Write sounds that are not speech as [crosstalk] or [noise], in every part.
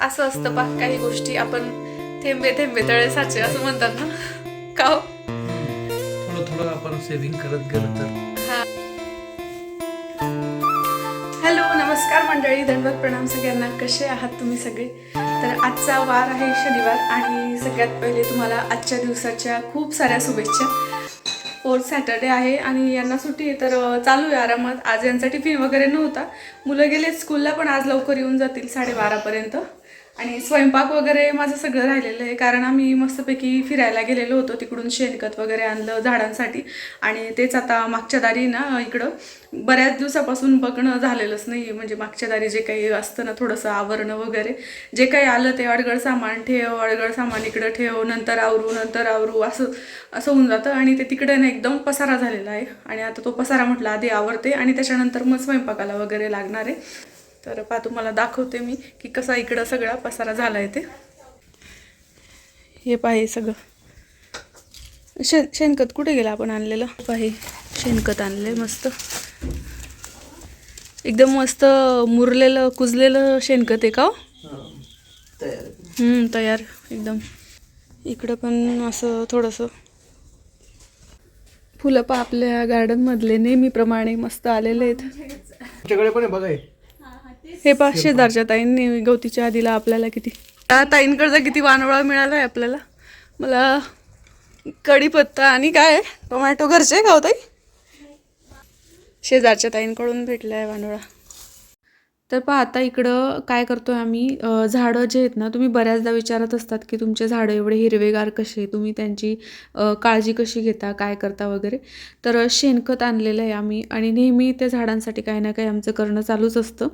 असं असतं पा काही गोष्टी आपण थेंबे थेंबे तळे साचे असं म्हणतात ना. का हो? थोडं थोडं आपण सेव्हिंग करत गेलं तर. हॅलो नमस्कार मंडळी. दंडवत प्रणाम सगळ्यांना. कसे आहात तुम्ही सगळे? तर आजचा वार आहे शनिवार आणि सगळ्यात पहिले तुम्हाला आजच्या दिवसाच्या खूप साऱ्या शुभेच्छा. फोर्थ सॅटर्डे आहे आणि यांना सुट्टी आहे तर चालू आहे आरामात. आज यांचा टिफिन वगैरे नव्हता. मुलं गेले स्कूलला पण आज लवकर येऊन जातील साडेबारापर्यंत. आणि स्वयंपाक वगैरे माझं सगळं राहिलेलं आहे. कारण आम्ही मस्तपैकी फिरायला गेलेलो होतो तिकडून शेणखत वगैरे आणलं झाडांसाठी. आणि तेच आता मागच्या दारी ना इकडं बऱ्याच दिवसापासून बघणं झालेलंच नाही म्हणजे मागच्या दारी जे काही असतं ना थोडंसं आवरणं वगैरे जे काही आलं ते अडगळ सामान ठेव अडगळ सामान इकडं ठेव नंतर आवरू नंतर आवरू असं असं होऊन जातं. आणि ते तिकडे ना एकदम पसारा झालेला आहे. आणि आता तो पसारा म्हटलं आधी आवरते आणि त्याच्यानंतर मग स्वयंपाकाला वगैरे लागणार आहे. तर पा तुम्हाला दाखवते मी की कसा इकडं सगळा पसारा झाला आहे ते. हे पाहे सगळं. शेण शेणखत कुठे गेलं आपण आणलेलं? पाहे शेणखत आणले मस्त. एकदम मस्त मुरलेलं कुजलेलं शेणखत आहे का हो? तयार. एकदम. इकडं पण असं थोडंसं. फुलं पा आपल्या गार्डनमधले नेहमीप्रमाणे मस्त आलेले आहेत. तुमच्याकडे पण आहे बघा हे. हे शेजारच्या ताईंनी गवतीच्या आधीला आपल्याला किती त्या ताईंकडचा किती वानवळा मिळाला आहे आपल्याला. मला कढीपत्ता आणि काय? टोमॅटो घरचे आहे का हो ताई? शेजारच्या ताईंकडून भेटला आहे वानवळा. तर पहा आता इकडं काय करतोय आम्ही? झाडं जे आहेत ना तुम्ही बऱ्याचदा विचारत असतात की तुमचे झाडं एवढे हिरवेगार कसे तुम्ही त्यांची काळजी कशी घेता? काय करता वगैरे? तर शेणखत आणलेलं आहे आम्ही आणि नेहमी त्या झाडांसाठी काही ना काही आमचं करणं चालूच असतं.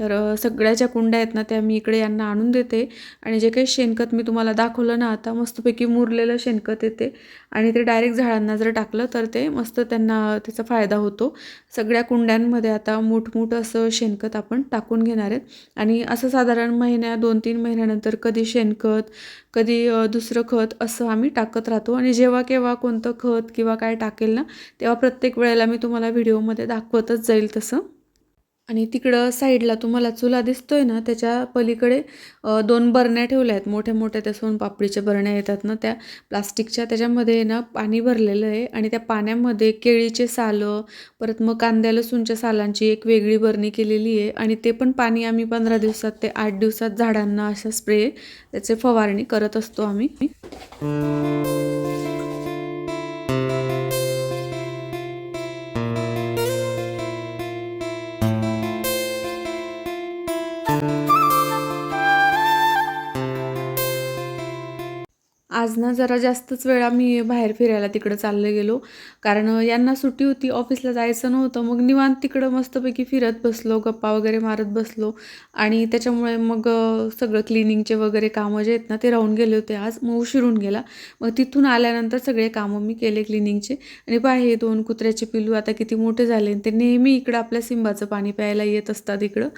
तर सगळ्या ज्या कुंड्या आहेत ना त्या मी इकडे यांना आणून देते. आणि जे काही शेणखत मी तुम्हाला दाखवलं ना आता मस्तपैकी मुरलेलं शेणखत येते. आणि ते डायरेक्ट झाडांना जर टाकलं तर ते मस्त त्यांना त्याचा फायदा होतो. सगळ्या कुंड्यांमध्ये आता मोठमोठं असं शेणखत आपण टाकून घेणार आहेत. आणि असं साधारण महिन्या दोन तीन महिन्यानंतर कधी शेणखत कधी दुसरं खत असं आम्ही टाकत राहतो. आणि जेव्हा केव्हा कोणतं खत किंवा काय टाकेल ना तेव्हा प्रत्येक वेळेला मी तुम्हाला व्हिडिओमध्ये दाखवतच जाईल तसं. आणि तिकडं साईडला तुम्हाला चुला दिसतोय ना त्याच्या पलीकडे दोन बरण्या ठेवल्या आहेत. मोठ्या मोठ्या त्या सोनपापडीच्या बरण्या येतात ना त्या प्लास्टिकच्या. त्याच्यामध्ये ना पाणी भरलेलं आहे आणि त्या पाण्यामध्ये केळीचे सालं परत मग कांद्या लसूणच्या सालांची एक वेगळी बरणी केलेली आहे आणि ते पण पाणी आम्ही पंधरा दिवसात ते आठ दिवसात झाडांना अशा स्प्रे त्याचे फवारणी करत असतो आम्ही. आज ना जरा जास्तच वेळा मी बाहेर फिरायला तिकडं चालले गेलो. कारण यांना सुट्टी होती ऑफिसला जायचं नव्हतं. मग निवांत तिकडं मस्तपैकी फिरत बसलो गप्पा वगैरे मारत बसलो. आणि त्याच्यामुळे मग सगळं क्लिनिंगचे वगैरे कामं जे आहेत ना ते राहून गेले होते आज. मग उशिरून गेला. मग तिथून आल्यानंतर सगळे कामं मी केले क्लिनिंगचे. आणि पाहे दोन कुत्र्याचे पिल्लू आता किती मोठे झाले. ते नेहमी इकडं आपल्या सिंबाचं पाणी प्यायला येत असतात इकडं.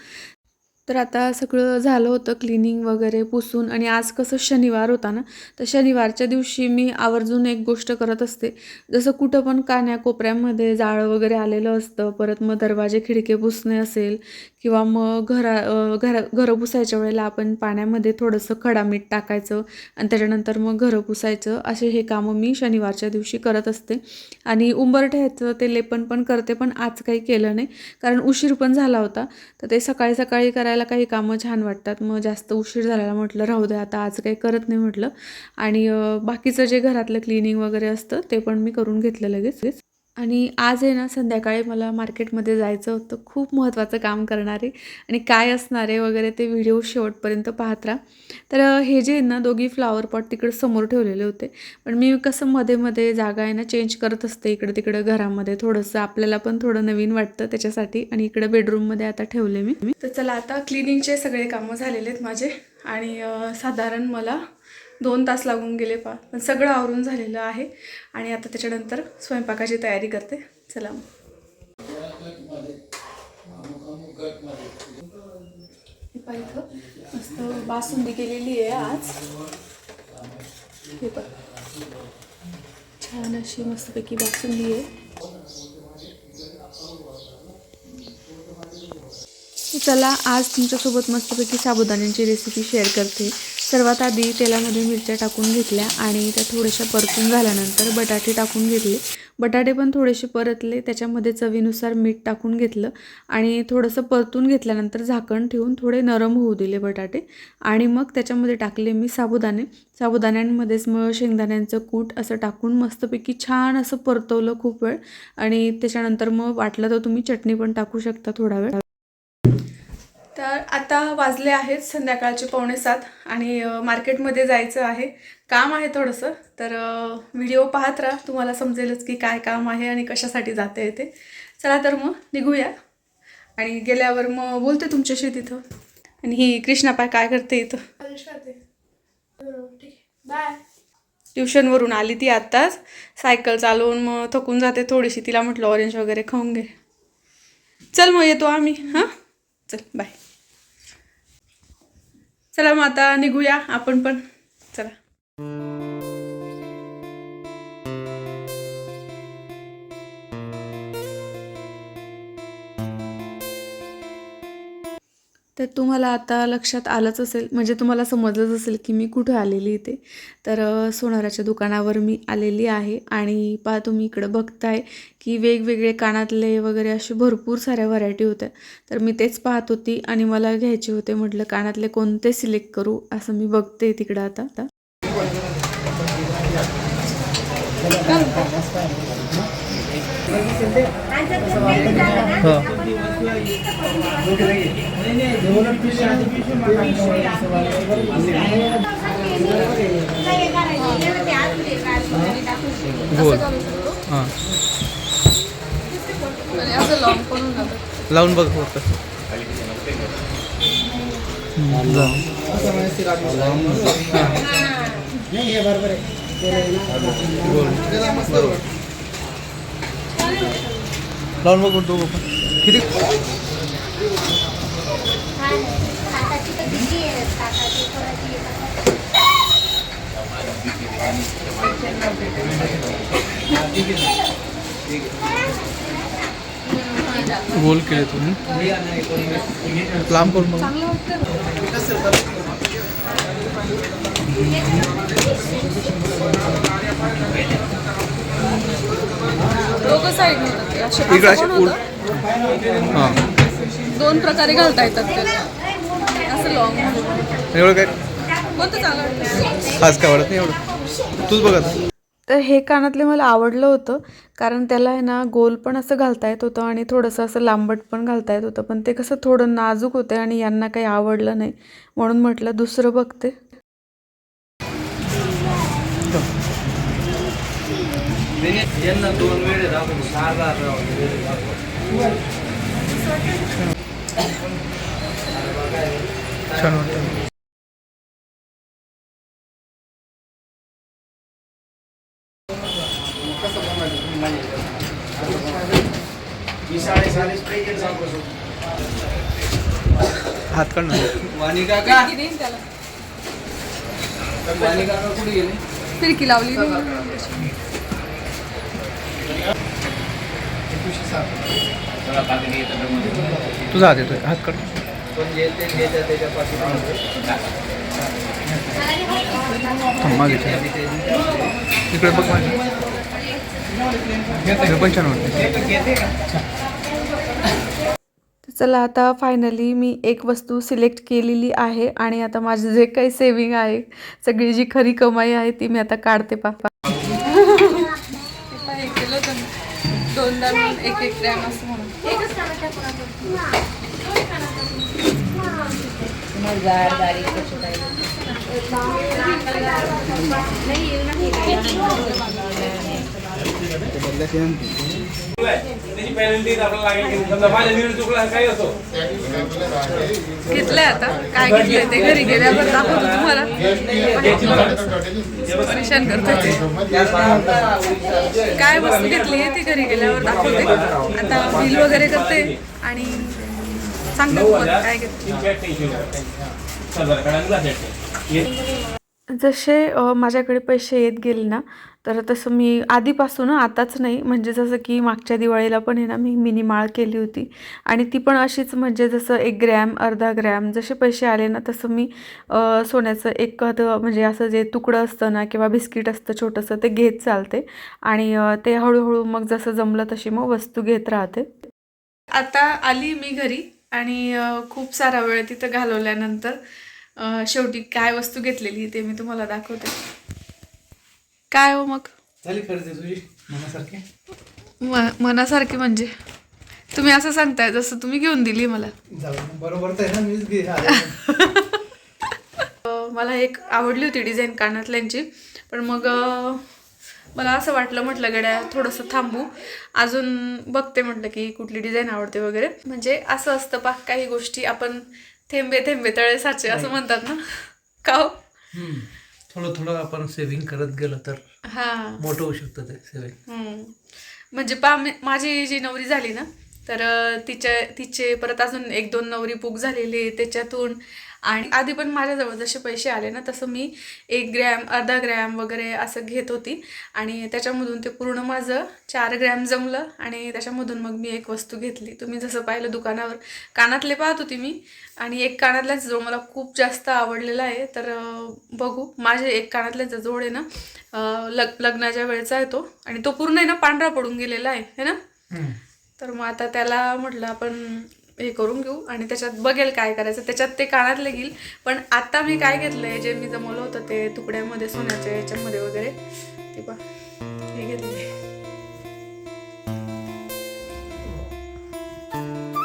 तर आता सगळं झालं होतं क्लिनिंग वगैरे पुसून आणि आज कसं शनिवार होता ना तर शनिवारच्या दिवशी मी आवर्जून एक गोष्ट करत असते. जसं कुठं पण कान्या कोपऱ्यामध्ये जाळं वगैरे आलेलं असतं परत मग दरवाजे खिडके पुसणे असेल किंवा मग घरा घरा घरं पुसायच्या वेळेला आपण पाण्यामध्ये थोडंसं खडा मीठ टाकायचं आणि त्याच्यानंतर मग घरं पुसायचं असे हे कामं मी शनिवारच्या दिवशी करत असते. आणि उंबरठ्याचं ते लेपन पण करते पण आज काही केलं नाही. कारण उशीर पण झाला होता. तर ते सकाळी सकाळी करायला काही कामं छान वाटतात. मग जास्त उशीर झालेला म्हटलं राहू दे आता आज काही करत नाही म्हटलं. आणि बाकीचं जे घरातलं क्लिनिंग वगैरे असतं ते पण मी करून घेतलं लगेच. आणि आज आहे ना संध्याकाळी मला मार्केटमध्ये जायचं होतं. खूप महत्त्वाचं काम करणारे आणि काय असणारे वगैरे ते व्हिडिओ शेवटपर्यंत पाहत राहा. तर हे जे आहे ना दोघी फ्लावर पॉट तिकडे समोर ठेवलेले होते. पण मी कसं मध्ये मध्ये जागा आहे ना चेंज करत असते इकडं तिकडं घरामध्ये. थोडंसं आपल्याला पण थोडं नवीन वाटतं त्याच्यासाठी आणि इकडं बेडरूममध्ये आता ठेवले मी. तर चला आता क्लिनिंगचे सगळे कामं झालेले आहेत माझे. आणि साधारण मला दोन तास लागून गेले पा पण सगळं आवरून झालेलं आहे. आणि आता त्याच्यानंतर स्वयंपाकाची तयारी करते. चला मग. इथं मस्त बासुंदी केलेली आहे आज. हे पण छान अशी मस्तपैकी बासुंदी आहे. चला आज तुमच्यासोबत मस्तपैकी साबुदाण्यांची रेसिपी शेअर करते. सर्वात आधी तेलामध्ये मिरच्या टाकून घेतल्या आणि त्या थोड्याशा परतून झाल्यानंतर बटाटे टाकून घेतले. बटाटे पण थोडेसे परतले त्याच्यामध्ये चवीनुसार मीठ टाकून घेतलं आणि थोडंसं परतून घेतल्यानंतर झाकण ठेवून थोडे नरम होऊ दिले बटाटे आणि मग त्याच्यामध्ये टाकले मी साबुदाणे. साबुदाण्यांमध्येच मग शेंगदाण्यांचं कूट असं टाकून मस्तपैकी छान असं परतवलं खूप वेळ आणि त्याच्यानंतर मग वाटलं तर तुम्ही चटणी पण टाकू शकता थोडा वेळ. तर आता वाजले आहेत संध्याकाळचे पावणे सात आणि मार्केटमध्ये जायचं आहे. काम आहे थोडंसं तर व्हिडिओ पाहत राहा. तुम्हाला समजेलच की काय काम आहे आणि कशासाठी जाते ते. चला तर मग निघूया. आणि गेल्यावर मग बोलते तुमच्याशी तिथं. आणि ही कृष्णापाय काय करते इथं. बाय. ट्युशनवरून आली ती आत्ताच. सायकल चालवून मग थकून जाते थोडीशी. तिला म्हटलं ऑरेंज वगैरे खाऊन घे. चल मग येतो आम्ही. हां? चल बाय. चला मग आता निघूया आपण पण. चला. तर तुम्हाला आता लक्षात आलंच असेल म्हणजे तुम्हाला समजलंच असेल की मी कुठं आलेली इथे. तर सोनाराच्या दुकानावर मी आलेली आहे आणि पहा तुम्ही इकडं बघताय की वेगवेगळे कानातले वगैरे असे भरपूर साऱ्या व्हरायटी होत्या. तर मी तेच पाहत होती आणि मला घ्यायचे होते म्हटलं कानातले कोणते सिलेक्ट करू असं मी बघते तिकडं आता. आता बोल हां लावून बघ फक्त. लावून बघ. तू किती? गोल केले तुम्ही. लांब करून इकडे हां. दोन प्रकारे घालता येतात ते. असं लॉंग एवढं काय? कोणतं चांगलं वाटतं? खास काय वाटत नाही एवढं? तूच बघ तर हे कानातले मला आवडलं होतं कारण त्याला आहे ना गोल पण असं घालता येत होतं आणि थोडंसं असं लांबट पण घालता येत होतं. पण ते कसं थोडं नाजूक होते आणि यांना काही आवडलं नाही. म्हणून म्हटलं दुसरं बघते. यांना दोन वेळ छान वाटतं हात काढ ना. वाणी काका वाणी काका कुठे गेले? फिरकी लावली. तुझा हात. येतोय हात मागे छान. इकडे बघ माझ्या इकडे पण छान वाटतं तर चला आता फायनली मी एक वस्तू सिलेक्ट केलेली आहे आणि आता माझे जे काही सेविंग आहे सगळी जी खरी कमाई आहे ती मी आता काढते पापा हे केलं होतं मी. दोनदा मिळून एक एक ग्रॅम असं म्हणून त्याची पेनल्टी आपल्याला लागेल. समजा माझ्या निर्णय चुकला काय होतो? घेतलंय आता. काय घेतलंय ते घरी गेल्यावर दाखवतो तुम्हाला. परेशान ते. काय वस्तू घेतली आहे ती घरी गेल्यावर दाखवते. आता बिल वगैरे करते आणि सांगते तुम्हाला काय घेतलं. जसे माझ्याकडे पैसे येत गेले ना तर तसं मी आधीपासून आताच नाही. म्हणजे जसं की मागच्या दिवाळीला पण आहे ना मी मिनी माळ केली होती. आणि ती पण अशीच म्हणजे जसं एक ग्रॅम अर्धा ग्रॅम जसे पैसे आले ना तसं मी सोन्याचं सोन्याचं एखादं म्हणजे असं जे तुकडं असतं ना किंवा बिस्किट असतं छोटंसं ते घेत चालते. आणि ते हळूहळू मग जसं जमलं तशी मग वस्तू घेत राहते. आता आली मी घरी आणि खूप सारा वेळ तिथं घालवल्यानंतर शेवटी काय वस्तू घेतलेली ते मी तुम्हाला दाखवते. काय हो मग? झाली खरेदी तुझी? मनासारखी? म मनासारखी म्हणजे? तुम्ही असं सांगताय जसं तुम्ही घेऊन दिली मला. जाऊ. बरोबर तर आहे ना मीच घे आले. [laughs] अ, मला एक आवडली होती डिझाईन कानातल्यांची. पण मग अ, मला असं वाटलं म्हटलं गड्या थोडंसं थांबू. अजून बघते म्हटलं की कुठली डिझाईन आवडते वगैरे. म्हणजे असं असतं पा काही गोष्टी आपण थेंबे थेंबे तळे साचे असं म्हणतात ना. का हो? हम्म. थोडं थोडं आपण सेव्हिंग करत गेलं तर हां. मोठं होऊ शकतं ते सेव्हिंग हम्म. म्हणजे पा मी- माझी जी नवरी झाली ना तर तिच्या तिचे परत अजून एक दोन नवरी बुक झालेली त्याच्यातून आणि आधी पण माझ्याजवळ जसे पैसे आले ना तसं मी एक ग्रॅम अर्धा ग्रॅम वगैरे असं घेत होती. आणि त्याच्यामधून ते पूर्ण माझं चार ग्रॅम जमलं आणि त्याच्यामधून मग मी एक वस्तू घेतली. तुम्ही जसं पाहिलं दुकानावर. कानातले पाहत होती मी. आणि एक कानातल्याचा जोड मला खूप जास्त आवडलेला आहे तर बघू. माझे एक कानातल्याचा जोड आहे ना लग लग्नाच्या वेळेचा आहे तो. आणि तो पूर्ण आहे ना पांढरा पडून गेलेला आहे. है ना? तर मग आता त्याला म्हटलं आपण हे करून घेऊ आणि त्याच्यात बघेल काय करायचं. त्याच्यात ते कानातले घेईल. पण आता मी काय घेतलंय जे मी जमवलं होतं ते तुकड्यामध्ये सोन्याच्या याच्यामध्ये वगैरे ते पा हे घेतले.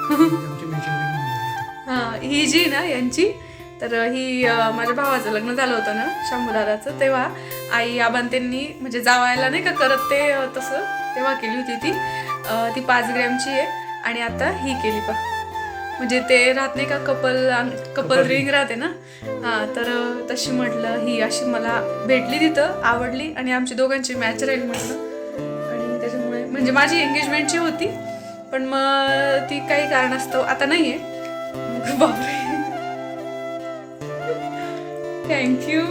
[laughs] हा ही जी ना यांची तर ही माझ्या भावाचं लग्न झालं होतं ना शंभूदादाचं तेव्हा आई आबान त्यांनी म्हणजे जावायला नाही का करत ते तसं तेव्हा केली होती ती. ती पाच ग्रॅमची आहे आणि आता ही केली पा म्हणजे ते राहत नाही का कपल कपल रिंग राहते ना? हा तर तशी म्हटलं ही अशी मला भेटली तिथं आवडली आणि आमची दोघांची मॅच राहील म्हटलं. आणि त्याच्यामुळे म्हणजे माझी एंगेजमेंटची होती पण मग ती काही कारणास्तव आता नाही आहे [laughs] बापरे थँक्यू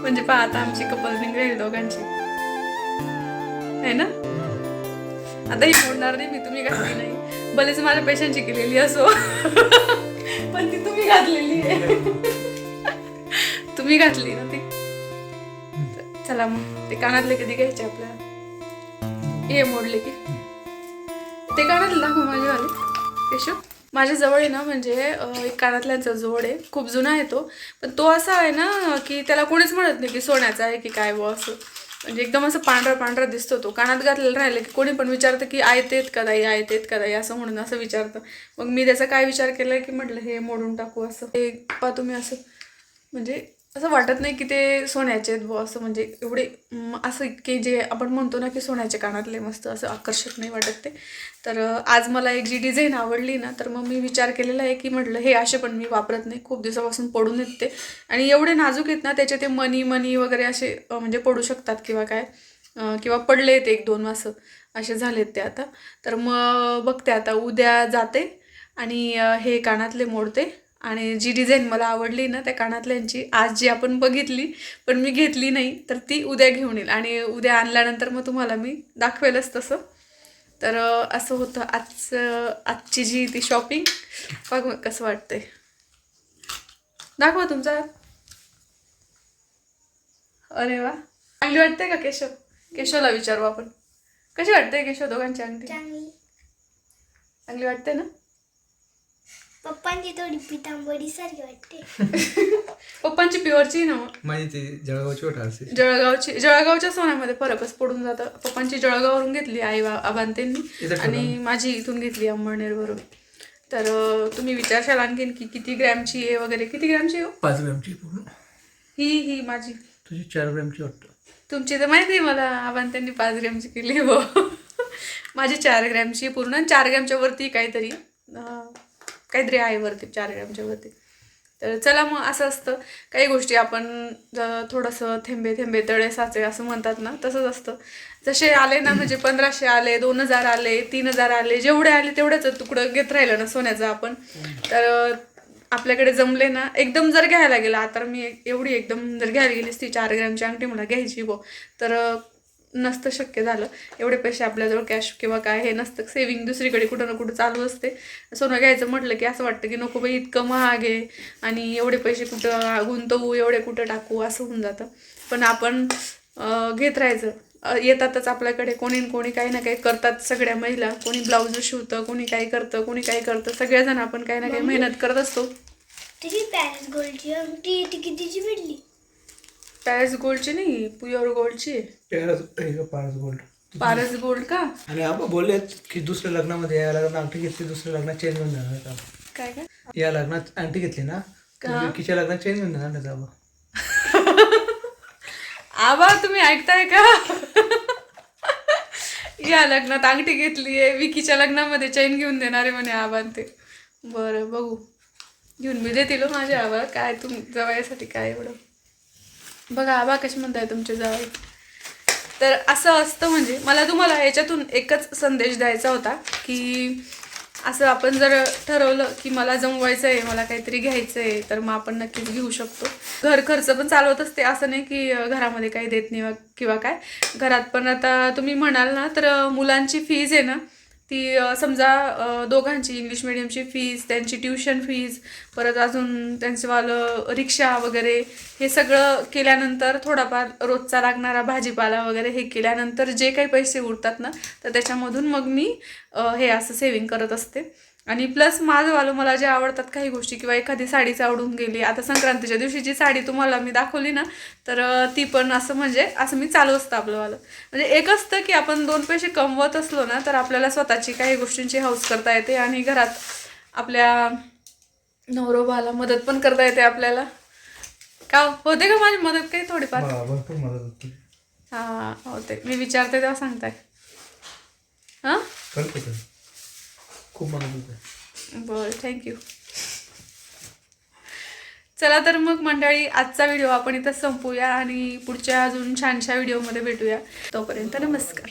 म्हणजे पहा आता आमची कपल रिंग राहील दोघांची. आहे ना? आता ही मोडणार नाही मी तुम्ही घातली नाही. भलेच माझ्या पैशांची केलेली असो. पण ती तुम्ही घातलेली आहे. तुम्ही घातली ना ती. चला मग ते कानातले कधी घ्यायचे आपल्याला? हे मोडले की. ते कानातले दाखव माझे वाले. केशव माझ्या जवळ आहे ना म्हणजे एक कानातल्यांचा जोड आहे. खूप जुना आहे तो. पण तो असा आहे ना की त्याला कोणीच म्हणत नाही की सोन्याचा आहे की काय बुवा असं. म्हणजे एकदम असं पांढरा पांढरा दिसतो तो. कानात घातलेला राहिलं की कोणी पण विचारतं की आयतेत का दाई आयतेत का दाई असं म्हणून असं विचारतं. मग मी त्याचा काय विचार केला की म्हटलं हे मोडून टाकू असं. हे पा तुम्ही असं. म्हणजे असं वाटत नाही की ते सोन्याचे आहेत बुवा असं म्हणजे एवढे असं इतके जे आपण म्हणतो ना की सोन्याचे कानातले मस्त असं आकर्षक नाही वाटत ते. तर आज मला एक जी डिझाईन आवडली ना तर मग मी विचार केलेला आहे की म्हटलं हे असे पण मी वापरत नाही खूप दिवसापासून पडून येत ते. आणि एवढे नाजूक आहेत ना त्याचे ते मनी मनी वगैरे असे म्हणजे पडू शकतात किंवा काय किंवा पडले आहेत एक दोन असं असे झालेत ते आता. तर मग बघते आता उद्या जाते आणि हे कानातले मोडते. आणि जी डिझाईन मला आवडली ना त्या कानातल्यांची आज जी आपण बघितली पण मी घेतली नाही तर ती उद्या घेऊन येईल. आणि उद्या आणल्यानंतर मग तुम्हाला मी दाखवेलच तसं. तर असं होतं आजचं आजची जी ती शॉपिंग बघ मग कसं वाटतंय. दाखवा तुमचा. अरे वा. चांगली वाटते का केशव? केशवला विचारू आपण. कशी वाटते केशव दोघांची अंगठी? चांगली. चांगली वाटते ना? पप्पांची थोडी पितांबरी सारखी वाटते. [laughs] पप्पांची प्युअरची ना मग? माझी ती जळगावची वाटा असेल जळगावची जळगावच्या सोन्यामध्ये फरकच पडून जातं. पप्पांची जळगाववरून घेतली आई आबांतेंनी आणि माझी इथून घेतली अंमळनेरवरून तर तुम्ही विचारशाल आणखीन की किती ग्रॅमची आहे वगैरे. किती ग्रॅमची आहे हो? पाच ग्रॅमची पूर्ण. ही ही माझी. तुझी चार ग्रॅमची वाटतं. तुमची तर माहिती आहे मला आबांतेंनी पाच ग्रॅमची केली हो [laughs] माझी चार ग्रॅमची पूर्ण आणि चार ग्रॅमच्या वरती काहीतरी काहीतरी आहे वरती चार ग्रॅमच्या वरती. तर चला मग असं असतं. काही गोष्टी आपण थोडंसं थेंबे थेंबे तळे साचे असं म्हणतात ना तसंच असतं. जसे आले ना म्हणजे पंधराशे आले दोन हजार आले तीन हजार आले जेवढे आले तेवढ्याच तुकडं घेत राहिलं ना सोन्याचं आपण. तर आपल्याकडे जमले ना एकदम जर घ्यायला गेला तर मी एवढी एकदम जर घ्यायला गेलीस ती चार ग्रॅमची अंगठी मला घ्यायची बो तर नसतं शक्य झालं. एवढे पैसे आपल्याजवळ कॅश किंवा काय हे नसतं. सेविंग दुसरीकडे कुठं ना कुठं चालू असते. सोनं घ्यायचं म्हटलं की असं वाटतं की नको बाई इतकं महाग आहे आणि एवढे पैसे कुठं गुंतवू एवढे कुठं टाकू असं होऊन जातं. पण आपण घेत राहायचं. येतातच आपल्याकडे. कोणी कोणी काही ना काही करतात सगळ्या महिला. कोणी ब्लाऊज शिवतं कोणी काही करतं कोणी काही करतं. सगळेजण आपण काही ना काही मेहनत करत असतो. तुझी पॅरिस गोल्डची अंगठी ती कितीची भेटली पॅरिस गोल्डची नाही प्युअर गोल्डची आहे. पारस गोल्ड पारस गोल्ड का? आणि आपण बोलले की दुसऱ्या लग्नामध्ये या लग्नात अंगठी घेतली दुसऱ्या लग्नात चेंज घेऊन जाणार का काय काय? या लग्नात अंगठी घेतली ना विकीच्या लग्नात चेंज घेऊन जाणार त्याचा आबा. आबा तुम्ही ऐकताय का? या लग्नात अंगठी घेतली आहे विकीच्या लग्नामध्ये चैन घेऊन देणारे म्हणे आबा ते. बरं बघू. घेऊन मी देतील हो माझ्या आबा काय तुम जवायसाठी काय एवढं. बघा आबा कशी म्हणताय तुमचे जवाई तर असं असतं म्हणजे मला तुम्हाला याच्यातून एकच संदेश द्यायचा होता की असं आपण जर ठरवलं की मला जमवायचं आहे मला काहीतरी घ्यायचं आहे तर मग आपण नक्कीच घेऊ शकतो. घर खर्च पण चालवत असते असं नाही की घरामध्ये काही देत नाही किंवा काय. घरात पण आता तुम्ही म्हणाल ना तर मुलांची फीज आहे ना ती समजा दोघांची इंग्लिश मिडियमची फीज त्यांची ट्युशन फीज परत अजून त्यांचंवालं रिक्षा वगैरे हे सगळं केल्यानंतर थोडाफार रोजचा लागणारा भाजीपाला वगैरे हे केल्यानंतर जे काही पैसे उरतात ना तर त्याच्यामधून मग मी हे असं सेविंग करत असते. आणि प्लस माझंवालं मला जे आवडतात काही गोष्टी किंवा एखादी साडीच आवडून गेली आता संक्रांतीच्या दिवशी जी साडी तुम्हाला मी दाखवली ना तर ती पण असं म्हणजे असं मी चालू असतं आपलंवालं म्हणजे एक असतं की आपण दोन पैसे कमवत असलो ना तर आपल्याला स्वतःची काही गोष्टींची हौस करता येते आणि घरात आपल्या नवरोबाला मदत पण करता येते आपल्याला. का होते का माझी मदत काही थोडीफार? हा, होती. हां होते. मी विचारते तेव्हा सांगताय. हां. खूप आनंद होते बरं थँक्यू चला तर मग मंडळी आजचा व्हिडिओ आपण इथं संपूया आणि पुढच्या अजून छानशा व्हिडिओमध्ये भेटूया. तोपर्यंत नमस्कार.